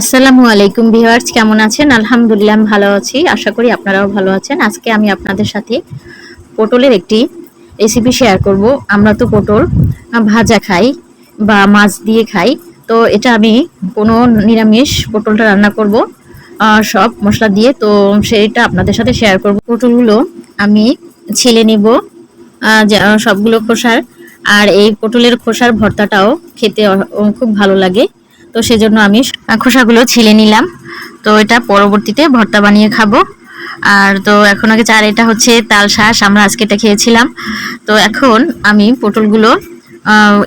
আসসালামু আলাইকুম ভিউয়ার্স, কেমন আছেন? আলহামদুলিল্লাহ ভালো আছি, আশা করি আপনারাও ভালো আছেন। আজকে আমি আপনাদের সাথে পটলের একটি রেসিপি শেয়ার করব। আমরা তো পটল ভাজা খাই বা মাছ দিয়ে খাই। তো এটা আমি কোনো নিরামিষ পটলটা রান্না করব সব মশলা দিয়ে। তো সেইটা আপনাদের সাথে শেয়ার করব। পটলগুলো আমি ছিলে নিব সবগুলো খোসার। আর এই পটলের খোসার ভর্তাটাও খেতে খুব ভালো লাগে। তো সেজন্য আমি খোসাগুলো ছিলে নিলাম। তো এটা পরবর্তীতে ভর্তা বানিয়ে খাব। আর তো এখন আগে চার, এটা হচ্ছে তাল শাঁস, আমরা আজকে এটা খেয়েছিলাম। তো এখন আমি পটলগুলো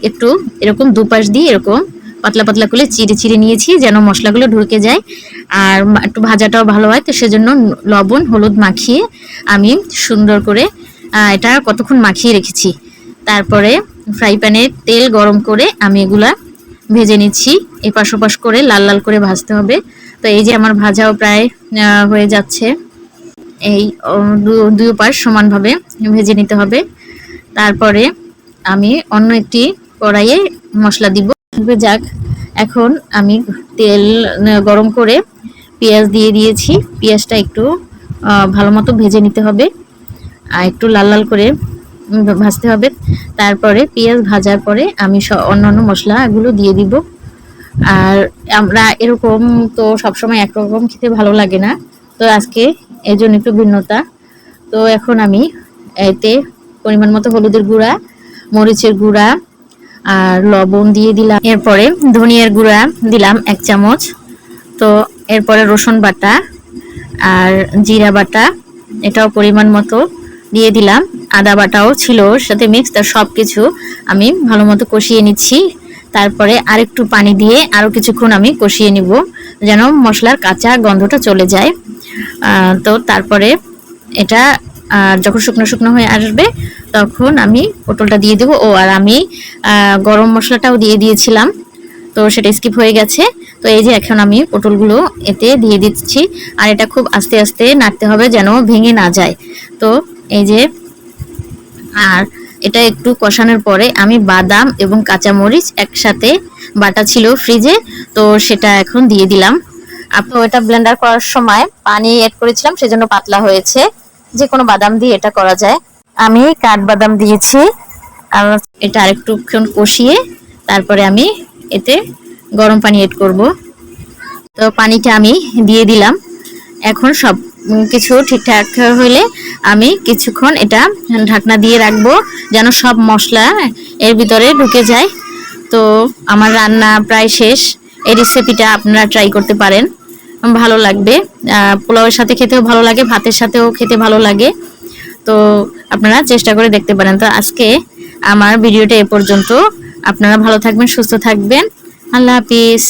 একটু এরকম দুপাশ দিয়ে এরকম পাতলা পাতলা করে চিড়ে চিড়ে নিয়েছি যেন মশলাগুলো ঢুকে যায়। আর একটু ভাজাটাও ভালো হয়, তো সেজন্য লবণ, হলুদ মাখিয়ে আমি সুন্দর করে এটা কতক্ষণ মাখিয়ে রেখেছি। তারপরে ফ্রাই প্যানে তেল গরম করে আমি এগুলা ভেজে নিচ্ছি, এপাশ ওপাশ করে লাল লাল করে ভাজতে হবে। তো এই যে আমার ভাজাও প্রায় হয়ে যাচ্ছে। এই দু- পাশ সমানভাবে ভেজে নিতে হবে। তারপরে আমি অন্য একটি কড়াইয়ে মশলা দিব। যাক, এখন আমি তেল গরম করে পেঁয়াজ দিয়ে দিয়েছি। পেঁয়াজটা একটু ভালো মতো ভেজে নিতে হবে। আর একটু লাল লাল করে ভাজতে হবে। তারপরে পেঁয়াজ ভাজার পরে আমি অন্যান্য মশলাগুলো দিয়ে দিব। আর আমরা এরকম তো সবসময় একরকম খেতে ভালো লাগে না। তো আজকে এই জন্য একটু ভিন্নতা। তো এখন আমি এতে পরিমাণ মতো হলুদের গুঁড়া, মরিচের গুঁড়া আর লবণ দিয়ে দিলাম। এরপরে ধনিয়ার গুঁড়া দিলাম এক চামচ। তো এরপরে রসুন বাটা আর জিরা বাটা, এটাও পরিমাণ মতো দিয়ে দিলাম। আদা বাটাও ছিল ওর সাথে মিক্স তার সব কিছু আমি ভালো মতো কষিয়ে নিচ্ছি। তারপরে আরেকটু পানি দিয়ে আরও কিছুক্ষণ আমি কষিয়ে নিব, যেন মশলার কাঁচা গন্ধটা চলে যায়। তো তারপরে এটা যখন শুকনো শুকনো হয়ে আসবে, তখন আমি পটলটা দিয়ে দেবো। ও, আর আমি গরম মশলাটাও দিয়ে দিয়েছিলাম, তো সেটা স্কিপ হয়ে গেছে। তো এই যে এখন আমি পটলগুলো এতে দিয়ে দিচ্ছি, আর এটা খুব আস্তে আস্তে নাড়তে হবে যেন ভেঙে না যায়। তো এই যে আর এটা একটু কষানোর পরে আমি বাদাম এবং কাঁচামরিচ একসাথে বাটা ছিল ফ্রিজে, তো সেটা এখন দিয়ে দিলাম। আপনি এটা ব্লেন্ডার করার সময় পানি এড করেছিলাম, সেজন্য পাতলা হয়েছে। যে কোনো বাদাম দিয়ে এটা করা যায়। আমি কাঠবাদাম দিয়েছি। আর এটা আরেকটুক্ষণ কষিয়ে তারপরে আমি এতে গরম পানি এড করব। তো পানিটা আমি দিয়ে দিলাম। এখন সব কিছু ঠিকঠাক হলে আমি কিছুক্ষণ এটা ঢাকনা দিয়ে রাখব, যেন সব মশলা এর ভিতরে ঢুকে যায়। তো আমার রান্না প্রায় শেষ। এই রেসিপিটা আপনারা ট্রাই করতে পারেন। ভালো লাগবে। পোলাওয়ের সাথে খেতেও ভালো লাগে, ভাতের সাথেও খেতে ভালো লাগে। তো আপনারা চেষ্টা করে দেখতে পারেন। তো আজকে আমার ভিডিওটা এ পর্যন্ত। আপনারা ভালো থাকবেন, সুস্থ থাকবেন। আল্লাহ হাফিজ।